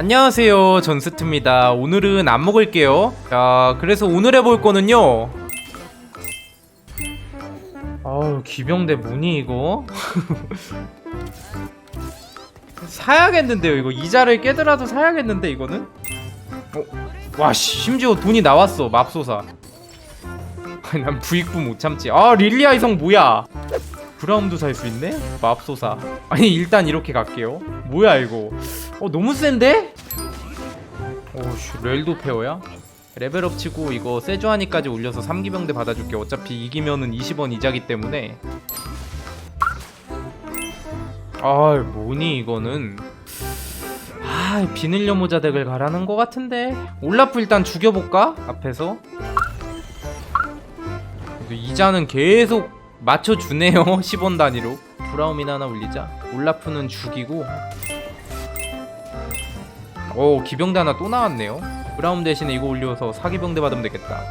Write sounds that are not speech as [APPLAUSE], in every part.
안녕하세요. 전스트입니다. 오늘은 안 먹을게요. 자 그래서 오늘 해볼 거는요. 아우 기병대 문이 이거. [LAUGHS] 사야겠는데요 이거. 이자를 깨더라도 사야겠는데 이거는? 어? 와 씨, 심지어 돈이 나왔어 맙소사. [LAUGHS] 난 부익부 못 참지. 아 릴리아 이성 뭐야 브라움도 살 수 있네? 맙소사 아니 일단 이렇게 갈게요 뭐야 이거 어 너무 센데? 오씨 렐도 페어야? 레벨업 치고 이거 세주하니까지 올려서 3기병대 받아줄게 어차피 이기면은 20원 이자기 때문에 아 뭐니 이거는 아 비늘려 모자 덱을 가라는 것 같은데 올라프 일단 죽여볼까? 앞에서 이자는 계속 맞춰주네요 [LAUGHS] 10원 단위로. 브라움이나 하나 올리자. 올라프는 죽이고. 오 기병대 하나 또 나왔네요. 브라움 대신에 이거 올려서 사기병대 받으면 되겠다.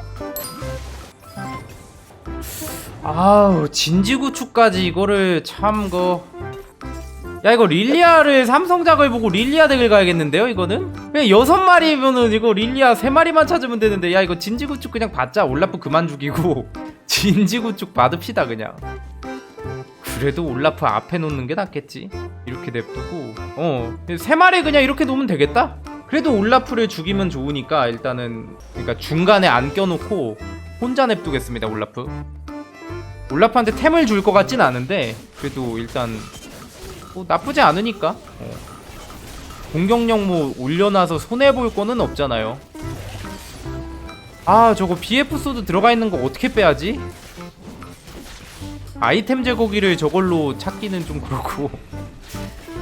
아우 진지구축까지 이거를 참거 야 이거 릴리아를 삼성작을 보고 릴리아 덱을 가야겠는데요 이거는? 그냥 여섯 마리면은 이거 릴리아 세 마리만 찾으면 되는데 야 이거 진지구축 그냥 받자. 올라프 그만 죽이고 [LAUGHS] 진지구축 받읍시다 그냥. 그래도 올라프 앞에 놓는 게 낫겠지. 이렇게 냅두고. 어세 마리 그냥 이렇게 놓으면 되겠다? 그래도 올라프를 죽이면 좋으니까 일단은 그러니까 중간에 안 껴놓고 혼자 냅두겠습니다 올라프. 올라프한테 템을 줄 것 같진 않은데 그래도 일단 뭐 나쁘지 않으니까 어. 공격력 뭐 올려놔서 손해볼 거는 없잖아요 아 저거 BF 소드 들어가 있는 거 어떻게 빼야지? 아이템 제거기를 저걸로 찾기는 좀 그렇고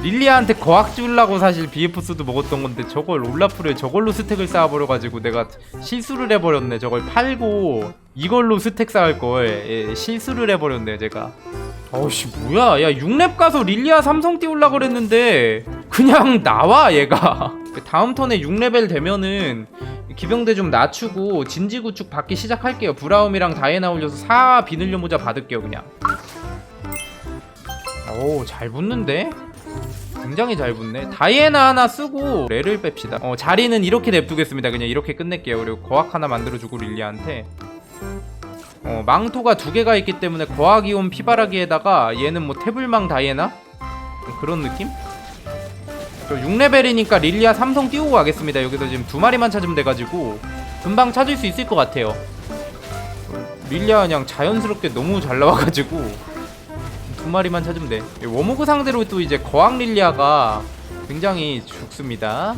릴리아한테 거학 주려고 사실 소드 먹었던 건데 저걸 올라프를 저걸로 스택을 쌓아버려가지고 내가 실수를 해버렸네. 저걸 팔고 이걸로 스택 쌓을 걸 예, 실수를 해버렸네 제가. 어씨 뭐야. 야 6렙 가서 릴리아 삼성 띄우려 그랬는데 그냥 나와 얘가. 다음 턴에 6레벨 되면은 기병대 좀 낮추고 진지 구축 받기 시작할게요. 브라움이랑 다이애나 올려서 4 비늘려 모자 받을게요 그냥. 오잘 붙는데? 굉장히 잘 붙네. 다이애나 하나 쓰고 레를 뺍시다. 어 자리는 이렇게 냅두겠습니다. 그냥 이렇게 끝낼게요. 그리고 거학 하나 만들어주고 릴리아한테. 어, 망토가 두 개가 있기 때문에 거학이온 피바라기에다가 얘는 뭐 태블망 다이애나? 뭐 그런 느낌? 저 6레벨이니까 릴리아 삼성 띄우고 가겠습니다. 여기서 지금 두 마리만 찾으면 돼가지고 금방 찾을 수 있을 것 같아요. 릴리아 그냥 자연스럽게 너무 잘 나와가지고 두 마리만 찾으면 돼 워모그 상대로 또 이제 거학 릴리아가 굉장히 죽습니다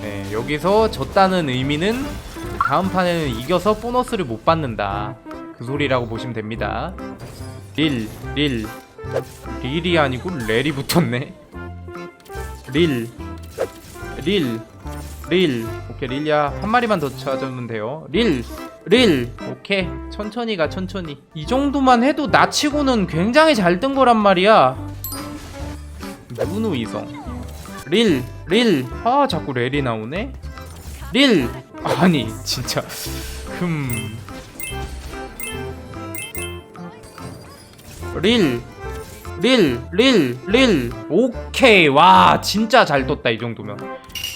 네, 여기서 졌다는 의미는 다음 판에는 이겨서 보너스를 못 받는다. 그 소리라고 보시면 됩니다. 릴, 릴. 릴이 아니고 렐이 붙었네. 릴, 릴, 릴. 오케이, 릴이야. 한 마리만 더 찾으면 돼요. 릴, 릴. 오케이. 천천히 가, 천천히. 이 정도만 해도 나 치고는 굉장히 잘 뜬 거란 말이야. 누누 이성. 릴, 릴. 아, 자꾸 렐이 나오네. 릴. 아니 진짜 흠. 릴. 릴, 릴, 릴. 오케이. 와, 진짜 잘 떴다, 이 정도면.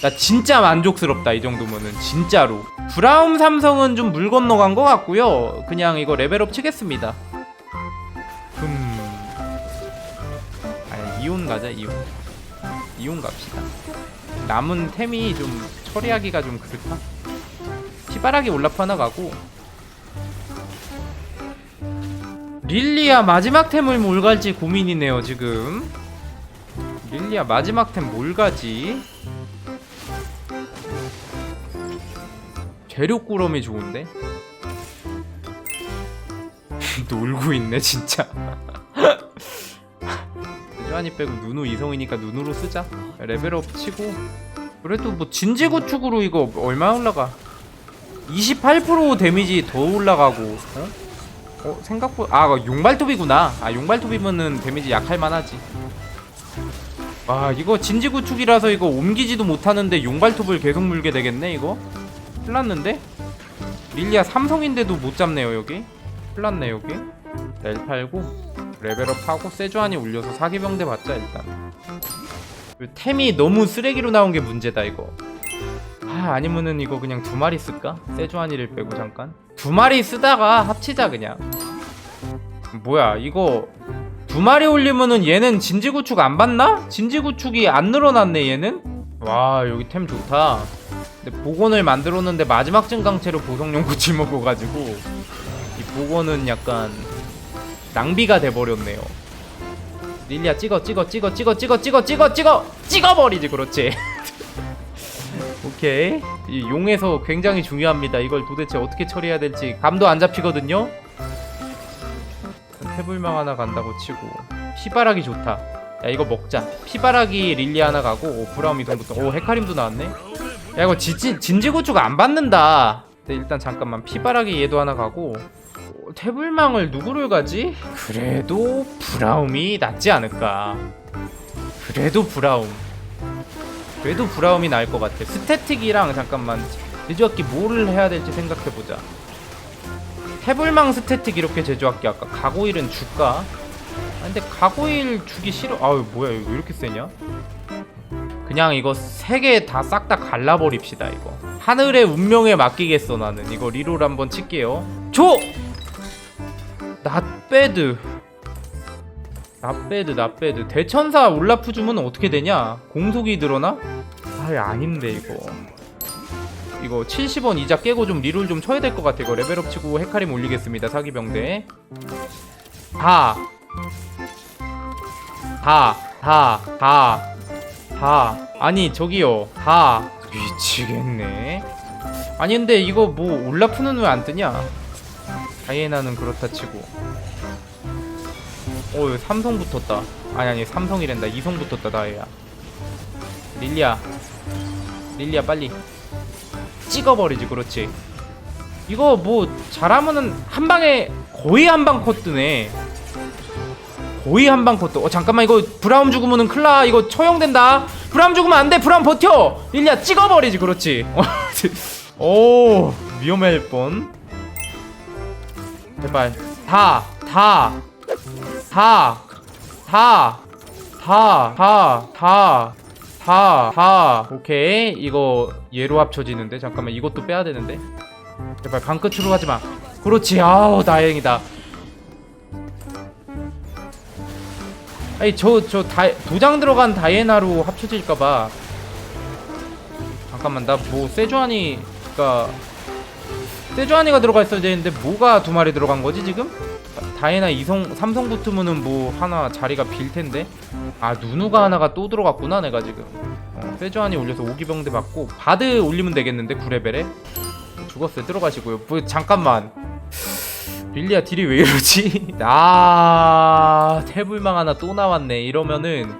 나 진짜 만족스럽다, 이 정도면은. 진짜로. 브라움 삼성은 좀 물 건너간 것 같고요. 그냥 이거 레벨업 치겠습니다. 흠. 아니, 이온 가자, 이온. 이온 갑시다. 남은 템이 좀 처리하기가 좀 그렇다. 피바라기 올라프 하나 가고 릴리아 마지막 템을 뭘 갈지 고민이네요 지금 릴리아 마지막 템 뭘 가지 재료꾸러미 좋은데? [LAUGHS] 놀고 있네 진짜. [LAUGHS] 세주한이 빼고 누누 이성이니까 누누로 쓰자. 레벨업 치고. 그래도 뭐 진지구축으로 이거 얼마 올라가? 28% 데미지 더 올라가고 어? 어 생각보다 아 용발톱이구나. 아 용발톱이면은 데미지 약할 만하지. 와 이거 진지구축이라서 이거 옮기지도 못하는데 용발톱을 계속 물게 되겠네 이거 큰일났는데? 릴리아 삼성인데도 못 잡네요 여기. 큰일났네 여기. 렐 팔고 레벨업하고 세주안이 올려서 사기병대 받자 일단. 템이 너무 쓰레기로 나온 게 문제다 이거. 아 아니면은 이거 그냥 두 마리 쓸까? 세주아니를 빼고 잠깐. 두 마리 쓰다가 합치자 그냥. 뭐야 이거 두 마리 올리면은 얘는 진지구축 안 받나? 진지구축이 안 늘어났네 얘는? 와 여기 템 좋다 근데 복원을 만들었는데 마지막 증강체로 보석용 구치 먹어가지고 이 복원은 약간 낭비가 돼버렸네요. 릴리아 찍어 찍어 찍어 찍어 찍어 찍어 찍어 찍어! 찍어버리지 그렇지. [LAUGHS] 오케이. 이 용에서 굉장히 중요합니다. 이걸 도대체 어떻게 처리해야 될지 감도 안 잡히거든요. 태불망 하나 간다고 치고. 피바라기 좋다. 야 이거 먹자. 피바라기 릴리 하나 가고 오 브라움 이동부터. 오 헤카림도 나왔네 야 이거 진, 진지구축 안 받는다. 근데 일단 잠깐만 피바라기 얘도 하나 가고. 오, 태불망을 누구를 가지? 그래도 브라움이 낫지 않을까. 그래도 브라움. 그래도 브라움이 나을 것 같아. 스태틱이랑 잠깐만 제주악기 뭐를 해야 될지 생각해보자. 태블망 스태틱 이렇게 제조할게. 아까 가고일은 줄까? 아, 근데 가고일 주기 싫어. 아유 뭐야 왜 이렇게 세냐? 그냥 이거 세 개 다 싹 다 갈라버립시다 이거. 하늘의 운명에 맡기겠어 나는. 이거 리롤 한번 칠게요. 조! 낫배드. 낫배드 낫배드. 대천사 올라프 주면 어떻게 되냐? 공속이 늘어나? 아 아닌데 이거. 이거 70원 이자 깨고 좀 리롤 좀 쳐야 될 것 같아 이거. 레벨업 치고 헤카림 올리겠습니다 사기병대. 다. 다, 다, 다, 다. 아니, 저기요. 다. 미치겠네. 아니, 근데 이거 뭐, 올라프는 왜 안 뜨냐? 다이애나는 그렇다 치고. 어, 여기 삼성 붙었다. 아니, 아니, 삼성이란다. 이성 붙었다, 다이아. 릴리아. 릴리아, 빨리. 찍어버리지, 그렇지. 이거 뭐, 잘하면은 한 방에 거의 한 방 컷 뜨네. 거의 한방 컷도. 어 잠깐만 이거 브라움 죽으면은 클라 이거 처형된다. 브라움 죽으면 안돼. 브라움 버텨. 릴리아 찍어버리지 그렇지. [LAUGHS] 오 위험할 뻔. 제발. 다 다 다 다 다 다 다 다 다. 오케이. 이거 얘로 합쳐지는데. 잠깐만 이것도 빼야 되는데. 제발 방 끝으로 하지마. 그렇지. 아우 다행이다 아니 저저 도장 들어간 다이애나로 합쳐질까봐. 잠깐만 나 뭐 세주아니가 세주아니가 들어가 있어야 되는데 뭐가 두 마리 들어간 거지 지금? 다이애나 이성 삼성 붙으면은 뭐 하나 자리가 빌 텐데. 아 누누가 하나가 또 들어갔구나 내가 지금. 어, 세주아니 올려서 오기병대 받고 바드 올리면 되겠는데 9레벨에? 죽었어요. 들어가시고요. 뭐 잠깐만 릴리아 딜이 왜 이러지? [LAUGHS] 아 태불망 하나 또 나왔네 이러면은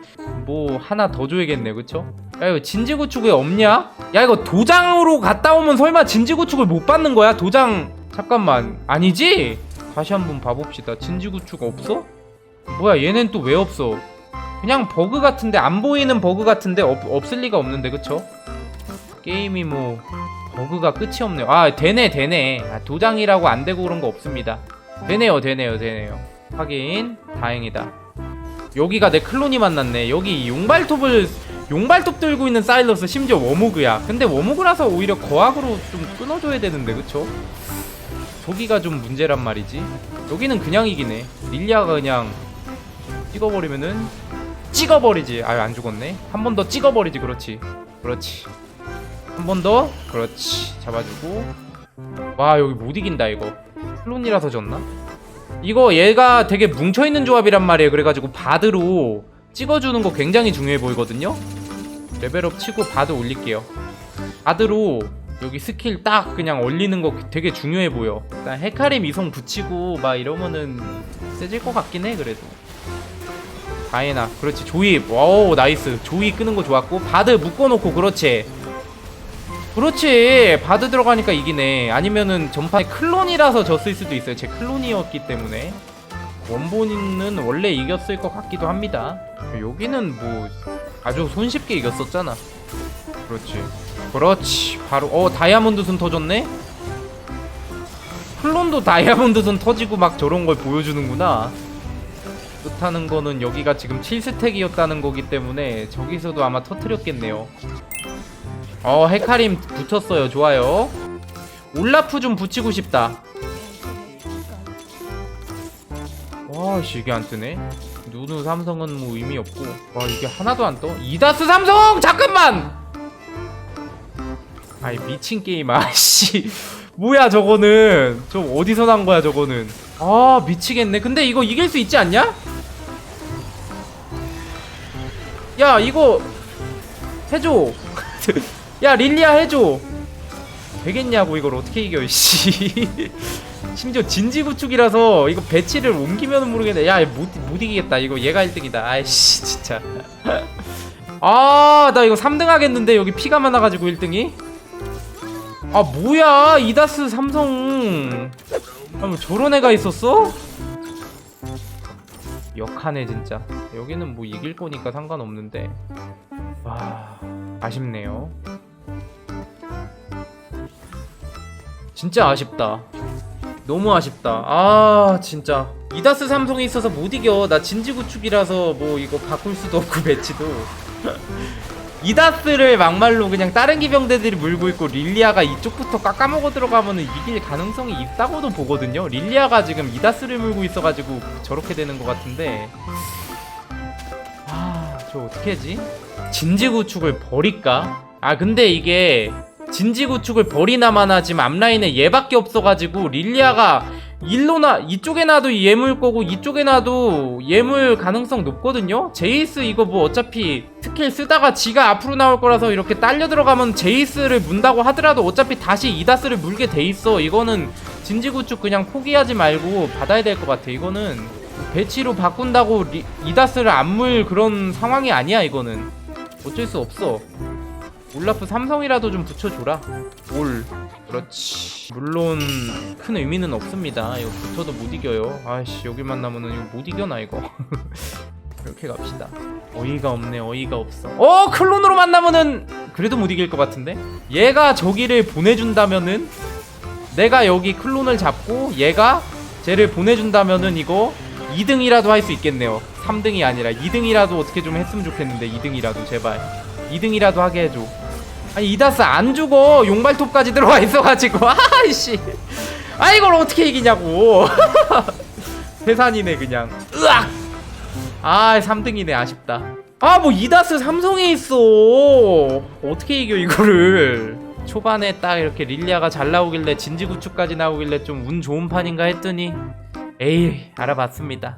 뭐 하나 더 줘야겠네 그쵸? 야 이거 진지구축에 없냐? 야 이거 도장으로 갔다 오면 설마 진지구축을 못 받는 거야? 도장 잠깐만 아니지? 다시 한번 봐봅시다 진지구축 없어? 뭐야 얘는 또 왜 없어? 그냥 버그 같은데 안 보이는 버그 같은데 없, 없을 리가 없는데 그쵸? 게임이 뭐 버그가 끝이 없네요. 아 되네 되네. 아, 도장이라고 안 되고 그런 거 없습니다. 되네요 되네요 되네요. 확인. 다행이다. 여기가 내 클론이 만났네. 여기 용발톱을 용발톱 들고 있는 사일러스 심지어 워모그야. 근데 워모그라서 오히려 거학으로 좀 끊어줘야 되는데 그쵸? 저기가 좀 문제란 말이지. 여기는 그냥 이기네. 릴리아가 그냥 찍어버리면은 찍어버리지. 아유 안 죽었네. 한 번 더 찍어버리지. 그렇지. 그렇지. 한 번 더? 그렇지. 잡아주고. 와 여기 못 이긴다 이거. 클론이라서 졌나? 이거 얘가 되게 뭉쳐있는 조합이란 말이에요. 그래가지고 바드로 찍어주는 거 굉장히 중요해 보이거든요? 레벨업 치고 바드 올릴게요. 바드로 여기 스킬 딱 그냥 올리는 거 되게 중요해 보여. 일단 헤카림 이성 붙이고 막 이러면은 세질 것 같긴 해 그래도. 다이애나. 그렇지. 조이. 와우 나이스. 조이 끄는 거 좋았고 바드 묶어놓고 그렇지 그렇지. 바드 들어가니까 이기네. 아니면은 전판에 클론이라서 졌을 수도 있어요. 제 클론이었기 때문에. 원본은 원래 이겼을 것 같기도 합니다. 여기는 뭐 아주 손쉽게 이겼었잖아. 그렇지. 그렇지. 바로 어 다이아몬드 순 터졌네? 클론도 다이아몬드 순 터지고 막 저런 걸 보여주는구나. 뜻하는 거는 여기가 지금 7스택이었다는 거기 때문에 저기서도 아마 터트렸겠네요 어 헤카림 붙였어요. 좋아요. 올라프 좀 붙이고 싶다. 와씨 이게 안 뜨네. 누누 삼성은 뭐 의미 없고. 와 이게 하나도 안 떠? 이다스 삼성! 잠깐만! 아이 미친 게임 아씨. [LAUGHS] 뭐야 저거는. 저 어디서 난 거야 저거는. 아 미치겠네. 근데 이거 이길 수 있지 않냐? 야 이거 해줘 [LAUGHS] 야 릴리아 해줘. 되겠냐고 이걸 어떻게 이겨 씨. [LAUGHS] 심지어 진지 구축이라서 이거 배치를 옮기면 모르겠네. 야못 못 이기겠다. 이거 얘가 1등이다 아이씨 진짜. [LAUGHS] 아 나 이거 3등 하겠는데 여기 피가 많아가지고 1등이? 아 뭐야 이다스 삼성. 아, 뭐 저런 애가 있었어? 역하네 진짜. 여기는 뭐 이길 거니까 상관없는데. 와 아쉽네요 진짜 아쉽다 너무 아쉽다 아 진짜 이다스 삼성이 있어서 못 이겨 나 진지구축이라서 뭐 이거 바꿀 수도 없고 배치도 [LAUGHS] 이다스를 막말로 그냥 다른 기병대들이 물고 있고 릴리아가 이쪽부터 깎아먹어 들어가면은 이길 가능성이 있다고도 보거든요. 릴리아가 지금 이다스를 물고 있어가지고 저렇게 되는 것 같은데 아, 저 어떻게 하지? 진지구축을 버릴까? 아 근데 이게 진지 구축을 버리나 마나 지금 앞라인에 얘밖에 없어가지고 릴리아가 일로 나 이쪽에 놔도 예물 거고 이쪽에 놔도 예물 가능성 높거든요. 제이스 이거 뭐 어차피 스킬 쓰다가 지가 앞으로 나올 거라서 이렇게 딸려 들어가면 제이스를 문다고 하더라도 어차피 다시 이다스를 물게 돼 있어. 이거는 진지 구축 그냥 포기하지 말고 받아야 될 것 같아. 이거는 배치로 바꾼다고 리- 이다스를 안 물 그런 상황이 아니야. 이거는 어쩔 수 없어. 올라프 삼성이라도 좀 붙여줘라. 올. 그렇지. 물론 큰 의미는 없습니다. 이거 붙어도 못 이겨요. 아이씨 여기 만나면은 이거 못 이겨나 이거. [LAUGHS] 이렇게 갑시다. 어이가 없네. 어이가 없어. 어 클론으로 만나면은 그래도 못 이길 것 같은데. 얘가 저기를 보내준다면은 내가 여기 클론을 잡고 얘가 쟤를 보내준다면은 이거 2등이라도 할 수 있겠네요. 3등이 아니라 2등이라도 어떻게 좀 했으면 좋겠는데 2등이라도 제발 2등이라도 하게 해줘. 아니 이다스 안 죽어. 용발톱까지 들어와 있어가지고. [LAUGHS] 아이씨. 아 이걸 어떻게 이기냐고. [LAUGHS] 세산이네 그냥. 으악! 아 3등이네 아쉽다. 아 뭐 이다스 삼성에 있어. 어떻게 이겨 이거를? 초반에 딱 이렇게 릴리아가 잘 나오길래 진지구축까지 나오길래 좀 운 좋은 판인가 했더니 에이 알아봤습니다